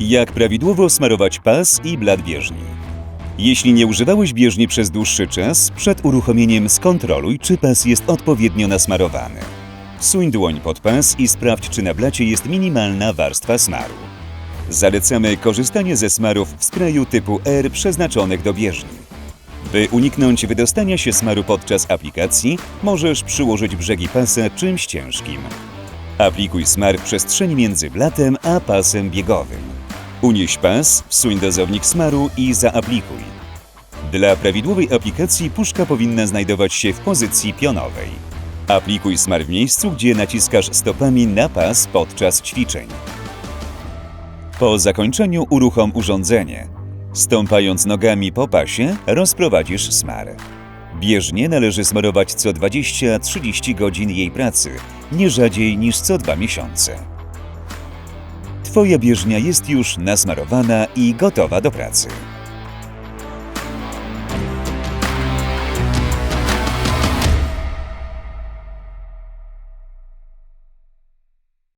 Jak prawidłowo smarować pas i blat bieżni? Jeśli nie używałeś bieżni przez dłuższy czas, przed uruchomieniem skontroluj, czy pas jest odpowiednio nasmarowany. Wsuń dłoń pod pas i sprawdź, czy na blacie jest minimalna warstwa smaru. Zalecamy korzystanie ze smarów w sprayu typu R przeznaczonych do bieżni. By uniknąć wydostania się smaru podczas aplikacji, możesz przyłożyć brzegi pasa czymś ciężkim. Aplikuj smar w przestrzeni między blatem a pasem biegowym. Unieś pas, wsuń dozownik smaru i zaaplikuj. Dla prawidłowej aplikacji puszka powinna znajdować się w pozycji pionowej. Aplikuj smar w miejscu, gdzie naciskasz stopami na pas podczas ćwiczeń. Po zakończeniu uruchom urządzenie. Stąpając nogami po pasie, rozprowadzisz smar. Bieżnie należy smarować co 20-30 godzin jej pracy, nie rzadziej niż co 2 miesiące. Twoja bieżnia jest już nasmarowana i gotowa do pracy.